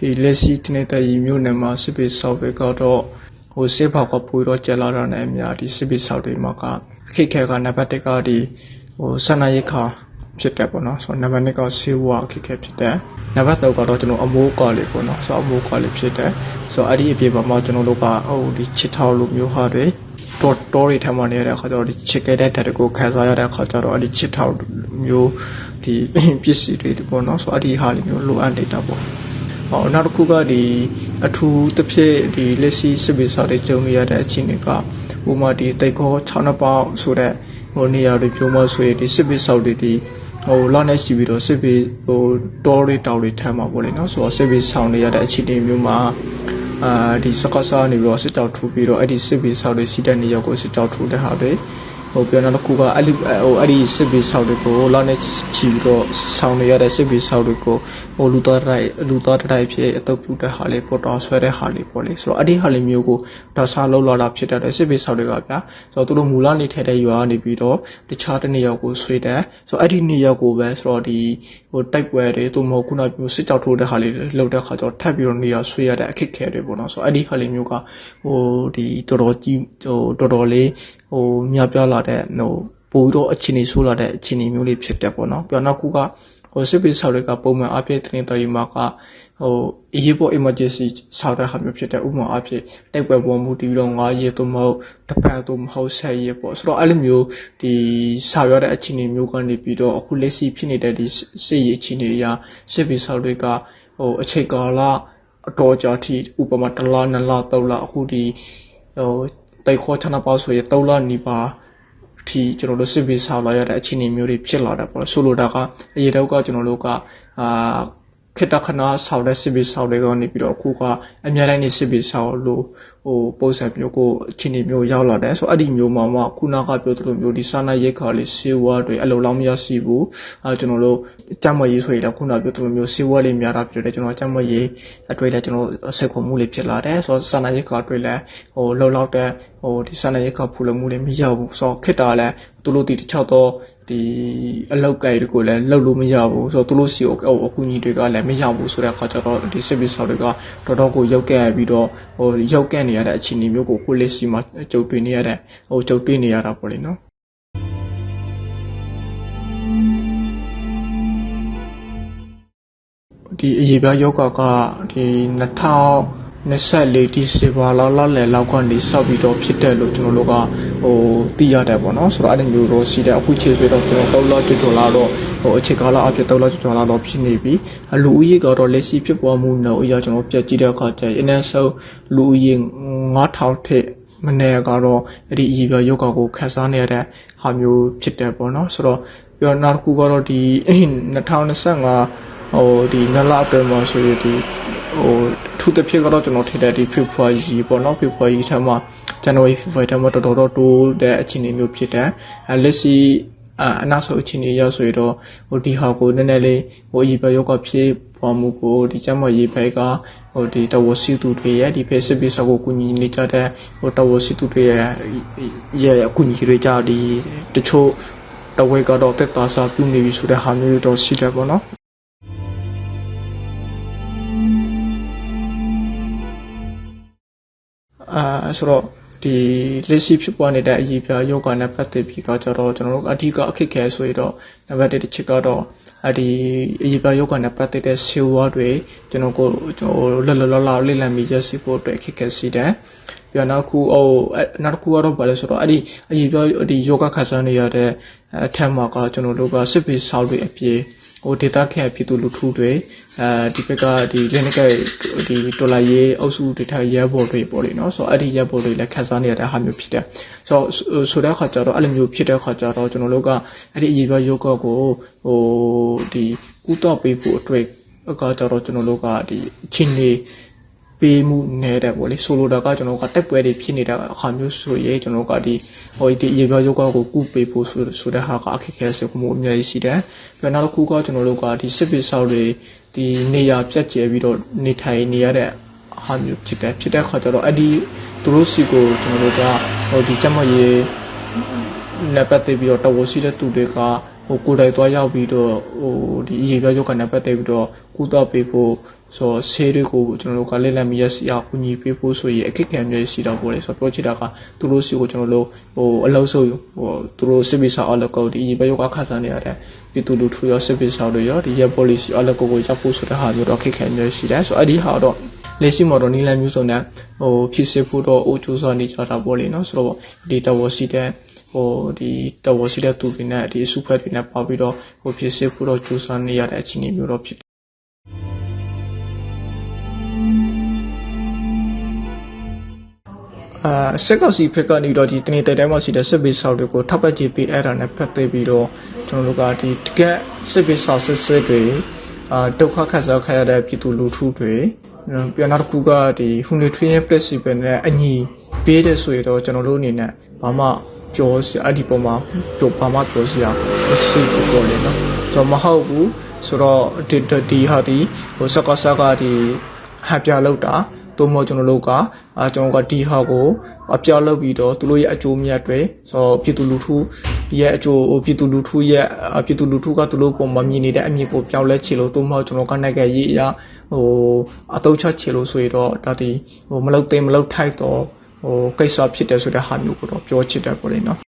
ဒီလက်ရှိတနေတဲ့ရီမြို့နယ်မှာစစ်ပေးဆောက်တွေကတော့ဟိုစစ်ဘောက်ကပူတော့ကျလာတာနဲ့အများဒီစစ်ပေးဆောက်တွေမှာကခိခဲကနံပါတ်1ကဒီဟိုဆန္ဒရိခါဖြစ်တယ်ပေါ့နော်ဆိုတော့နံပါတ်2ကဆေးဝါးခိခဲဖြစ်တယ်နံပါတ်3ကတော့ကျွန်တော်အမိုးကော်လေးပေါ့နော်ဆိုတော့အမိုးကော်လေးဖြစ်တယ်ဆိုတော့အဲ့ဒီအပြင်မှာကျွန်တော်တို့ကဟိုဒီချစ်ထောက်လိုမျိုးဟာတွေတော်တော်တွေထမ်းမနေရတဲ့အခါကျတော့ဒီချစ်ခဲ့တဲ့တက်ကိုခံစားရတဲ့အခါကျတော့အဲ့ဒီချစ်ထောက်မျိုးဒီပစ္စည်းတွေပေါ့နော်ဆိုတော့အဲ့ဒီဟာလေးမျိုးလိုအပ်နေတာပေါ့ ဟောနောက်တစ်ခုကဒီအထူးတစ်ဖြစ်ဒီလက်ရှိစစ်ပစ်စာတွေကြုံနေရတဲ့အခြေအနေကဥပမာဒီတိတ်ခေါ6နှစ်ပေါက်ဆိုတဲ့ဟိုနေရာတွေပြောမဆိုရင်ဒီစစ်ပစ်စာတွေဒီဟိုလောက်နေရှိပြီးတော့စစ်ပစ်ဟိုတောတွေတောင်တွေထမ်းမှာပေါ့လေနော်ဆိုတော့စစ်ပစ်ဆောင်နေရတဲ့အခြေအနေမျိုးမှာအာဒီစကားစားနေပြီးတော့စစ်တောက်ထူပြီးတော့အဲ့ဒီစစ်ပစ်စာတွေစီးတဲ့နေရာကိုစစ်တောက်ထူတဲ့ဟာတွေ ဟိုပြောနောက်တစ်ခုကအဲ့ဒီဟိုအဲ့ဒီစစ်ပစ်စာတွေကိုလောက်နေချီပြီးတော့ဆောင်နေရတဲ့စစ်ပစ်စာတွေကိုဟိုလူသားတိုင်းလူသားတိုင်းဖြစ်အတုပ်ပြုတဲ့ဟာလေးပေါ်တော်ဆွဲတဲ့ဟာလေးပေါ့လေဆိုတော့အဲ့ဒီဟာလေးမျိုးကိုဒါစားလောက်လာတာဖြစ်တတ်တယ်စစ်ပေးဆောက်တွေကဗျာဆိုတော့သူတို့မူလနေထိုင်တဲ့ရွာကနေပြီးတော့တခြားတစ်နေရာကိုဆွဲတယ်ဆိုတော့အဲ့ဒီနေရာကိုပဲဆိုတော့ဒီဟိုတိုက်ပွဲတွေသူမဟုတ်ခုနကစစ်ကြောက်ထိုးတဲ့ဟာလေးလောက်တဲ့ခါကျတော့ထပ်ပြီးတော့နေရာဆွဲရတဲ့အခက်ခဲတွေပေါ့နော်ဆိုတော့အဲ့ဒီဟာလေးမျိုးကဟိုဒီတော်တော်ကြီးဟိုတော်တော်လေးဟိုမြပြလာတဲ့ဟိုပို့တော့အခြေအနေဆိုးလာတဲ့အခြေအနေမျိုးလေးဖြစ်တယ်ပေါ့နော်ပြီးတော့နောက်ခုကဟိုစစ်ပေးဆောက်တွေကပုံမှန်အပြည့်တင်တော်ရီမှာကဟိုအရေးပေါ် emergency ဆောက်တဲ့ဟာမျိုးဖြစ်တဲ့ဥပမာအဖြစ်တိုက်ပွဲပေါ်မှုတီတော့9ရေတော့မဟုတ်တစ်ပတ်တော့မဟုတ်10ရေပေါ့ဆိုတော့အဲ့လိုမျိုးဒီဆောက်ရတဲ့အခြေအနေမျိုးကနေပြီးတော့အခုလက်ရှိဖြစ်နေတဲ့ဒီစစ်ရေးအခြေအနေအရစစ်ပေးဆောက်တွေကဟိုအချိန်ကာလအတော်ကြာထိဥပမာတစ်လနှစ်လသုံးလအခုဒီဟို တိုက်ခေါ်ချနာပါဆိုရ3လနီးပါးဒီကျွန်တော်တို့စစ်ပေးဆောက်လာရတဲ့အခြေအနေမျိုးတွေဖြစ်လာတာပေါ့ဆိုလိုတာကအရေးတော့ကကျွန်တော်တို့ကအာခေတ္တခဏဆောက်တဲ့စစ်ပေးဆောက်တွေကနေပြီးတော့အခုကအများတိုင်းနေစစ်ပေးဆောက်လို့ ဟိုပုံစံမျိုးကိုအခြေအနေမျိုးရောက်လာတယ်ဆိုတော့အဲ့ဒီမျိုးမှာမှခုနကပြောသလိုမျိုးဒီစာနာရိတ်ခါလေးစေဝါတွေအလုံးလောက်မရရှိဘူးအဲကျွန်တော်တို့ကြမ်းမရေးဆိုရင်တော့ခုနပြောသလိုမျိုးစေဝါလေးများတာဖြစ်တယ်ကျွန်တော်ကြမ်းမရေးအတွေ့လည်းကျွန်တော်ဆက်ခုံမှုလေးဖြစ်လာတယ်ဆိုတော့စာနာရိတ်ခါတွေလည်းဟိုလောက်လောက်တဲ့ဟိုဒီစာနာရိတ်ခါဖူလုံမှုလေးမရဘူးဆိုတော့ခက်တာလည်းသူတို့ဒီတစ်ချောက်တော့ဒီအလောက်ကိုက်တွေကိုလည်းလှုပ်လို့မရဘူးဆိုတော့သူတို့စီကိုအကူကြီးတွေကလည်းမရဘူးဆိုတဲ့အခါကျတော့ဒီစစ်ပစ်ဆောက်တွေကတော်တော်ကိုရောက်ကဲပြီးတော့ဟိုရောက်ကဲနေရတဲ့အခြေအနေမျိုးကိုကိုလက်စီမှာကြုံတွေ့နေရတဲ့ဟိုကြုံတွေ့နေရတာပေါ့လေနော်ဒီအရေးပြယောဂကဒီ2024ဒီဇင်ဘာလလလယ်လောက်ကနေစပြီးတော့ဖြစ်တယ်လို့ကျွန်တော်တို့က ဟိုသိရတယ်ပေါ့နော်ဆိုတော့အဲ့ဒီမျိုးတော့ရှိတယ်အခုချိန်ဆိုတော့ကျွန်တော်3လကျော်ကျော်လာတော့ဟိုအခြေကာလအဖြစ်3လကျော်ကျော်လာတော့ဖြစ်နေပြီအလူဦးရေကတော့လက်ရှိဖြစ်ပေါ်မှုနဲ့အရာကျွန်တော်ပြကြည့်တဲ့အခါကျရင်အနည်းဆုံးလူဦးရေ9000ထက်မနေ့ကတော့အဲ့ဒီအရေးပြယောဂကိုခန်းစားနေရတဲ့ဟာမျိုးဖြစ်တယ်ပေါ့နော်ဆိုတော့ပြီးတော့နောက်တစ်ခုကတော့ဒီ2025ဟိုဒီနလအတွင်းမှာဆိုရင်ဒီဟိုထူးတစ်ဖြစ်ကတော့ကျွန်တော်ထင်တယ်ဒီ February ပေါ့နော် February ထဲမှာ January February ထဲမှာတော်တော်တော့တိုးတဲ့အခြေအနေမျိုးဖြစ်တယ်အဲလက်ရှိအအနောက်ဆုံးအခြေအနေရောက်ဆိုရင်တော့ဟိုဒီဟာကိုနည်းနည်းလေးဟိုအရေးပဲရောကဖြစ်ပေါ်မှုကိုဒီကျမရေးဘက်ကဟိုဒီတဝစီတူတွေရဲ့ဒီ Facebook ဆောက်ကိုကူညီနေကြတဲ့ဟိုတဝစီတူတွေရဲ့ရဲ့အကူညီတွေကြဒီတချို့တဝဲကတော့တက်တာစာပြုနေပြီဆိုတဲ့ဟာမျိုးတွေတော့ရှိတယ်ပေါ့နော်အာဆိုတော့ ဒီလက်ရှိဖြစ်ပေါ်နေတဲ့အရေးပြယောဂနဲ့ပတ်သက်ပြီးကကြတော့ကျွန်တော်တို့အဓိကအခက်ခဲဆိုရတော့နံပါတ်1တစ်ချက်ကတော့အဒီအရေးပြယောဂနဲ့ပတ်သက်တဲ့ဆေးဝါးတွေကျွန်တော်ကိုဟိုလလလလလေးလံမီရစီဖို့အတွက်အခက်ခဲရှိတယ်ပြီးတော့နောက်ခုဟိုနောက်တစ်ခုကတော့ဗာလဲဆိုတော့အဲ့ဒီအရေးပြဒီယောဂခါစားနေရတဲ့အထက်မှာကကျွန်တော်တို့ကစစ်ပေးဆောက်တွေအပြေ ဟိုဒေတာခဲပြည်သူလူထုတွေအဲဒီဘက်ကဒီလင်းကဒီဒေါ်လာရေးအုပ်စုတွေထားရဲဘော်တွေပေါ့လေနော်ဆိုတော့အဲ့ဒီရဲဘော်တွေလည်းခက်စားနေရတဲ့ဟာမျိုးဖြစ်တယ်ဆိုတော့ဆိုတဲ့အခါကျတော့အဲ့လိုမျိုးဖြစ်တဲ့အခါကျတော့ကျွန်တော်တို့ကအဲ့ဒီအရေးပြယောဂကိုဟိုဒီကုသပေးဖို့အတွက်အခါကျတော့ကျွန်တော်တို့ကဒီချင်းနေ ပေးမှုနေတဲ့ပေါ့လေဆိုလိုတာကကျွန်တော်ကတက်ပွဲတွေဖြစ်နေတဲ့အခါမျိုးဆိုရင်ကျွန်တော်ကဒီဟိုဒီရေပြယောဂကိုကုပေးဖို့ဆိုဆိုတဲ့ဟာကအခက်အခဲစမှုအများကြီးရှိတယ်ပြီးတော့နောက်တစ်ခုကကျွန်တော်တို့ကဒီစစ်ပစ်ဆောက်တွေဒီနေရာပြတ်ကျဲပြီးတော့နေထိုင်နေရတဲ့ဟာမျိုးဖြစ်တယ်ဖြစ်တဲ့အခါကျတော့အဲ့ဒီသူတို့စီကိုကျွန်တော်တို့ကဟိုဒီချက်မရေလက်ပတ်သိပြီးတော့တော်ဝစီတဲ့သူတွေကဟိုကိုယ်တိုင်သွားရောက်ပြီးတော့ဟိုဒီရေပြယောဂနဲ့ပတ်သက်ပြီးတော့ကုသပေးဖို့ဟ ဆိုတော့ဆေးတွေကိုကျွန်တော်တို့ကလက်လက်မီရစီအောင်ကူညီပေးဖို့ဆိုရင်အခက်အခဲမျိုးရှိတော့ပေါ့လေဆိုတော့ပြောချင်တာကသူတို့စီကိုကျွန်တော်တို့ဟိုအလုံးစုံဟိုသူတို့စစ်ပစ္စည်းအလုပ်ကိုဒီဘယောကခါစားနေရတဲ့ပြည်သူလူထုရောစစ်ပစ္စည်းတွေရောဒီရဲ့ policy အလုပ်ကိုကိုရပ်ဖို့ဆိုတဲ့ဟာမျိုးတော့အခက်အခဲမျိုးရှိတယ်ဆိုတော့အဲ့ဒီဟာတော့လက်ရှိမှာတော့နီလန်မျိုးစုံနဲ့ဟိုဖြစ်စစ်ဖို့တော့အိုးကျိုးစားနေကြတာပေါ့လေနော်ဆိုတော့ဒီတော်ရှိတဲ့ဟိုဒီတော်ရှိတဲ့သူတွေနဲ့ဒီစုဖွဲ့တွေနဲ့ပေါပြီးတော့ဟိုဖြစ်စစ်ဖို့တော့ကျိုးစားနေရတဲ့အခြေအနေမျိုးတော့ဖြစ် အာစက်ကောက်စီဖက်ကနေတော့ဒီတနေ့တိုင်တိုင်းမှာရှိတဲ့စစ်ပေးဆောက်တွေကိုထောက်ပတ်ကြည့်ပေးအဲ့ဒါနဲ့ဖက်သိပြီးတော့ကျွန်တော်တို့ကဒီတကက်စစ်ပေးဆောက်စစ်စစ်တွေအာဒုက္ခခက်စားခရတဲ့ပြည်သူလူထုတွေပြန်နောက်တစ်ခုကဒီ humanitarian principle နဲ့အညီပေးတဲ့ဆိုရတော့ကျွန်တော်တို့အနေနဲ့ဘာမှပြောစရာအဲ့ဒီပုံမှာပြောဘာမှပြောစရာမရှိဘူးပေါ့လေနော်ဆိုတော့မဟုတ်ဘူးဆိုတော့ဒီဒီဟာဒီဟိုစကောက်စကဒီဟန်ပြလောက်တာ တို့မဟုတ်ကျွန်တော်တို့ကအာကျွန်တော်ကဒီဟာကိုအပြောက်လုပ်ပြီးတော့သူတို့ရဲ့အကျိုးမြတ်တွေဆိုတော့ပြည်သူလူထုရဲ့အကျိုးဟိုပြည်သူလူထုရဲ့အပြည်သူလူထုကသူတို့ပုံမမြင်နေတဲ့အမြင်ကိုပြောင်းလဲချေလို့တို့မဟုတ်ကျွန်တော်ကနိုင်ခဲ့ရေးအရာဟိုအတုံးချချေလို့ဆိုရတော့ဒါဒီဟိုမလုတ်သိမ်းမလုတ်ထိုက်တော့ဟိုကိစ္စဖြစ်တယ်ဆိုတဲ့ဟာမျိုးကိုတော့ပြောချစ်တယ်ပေါ့လေနော်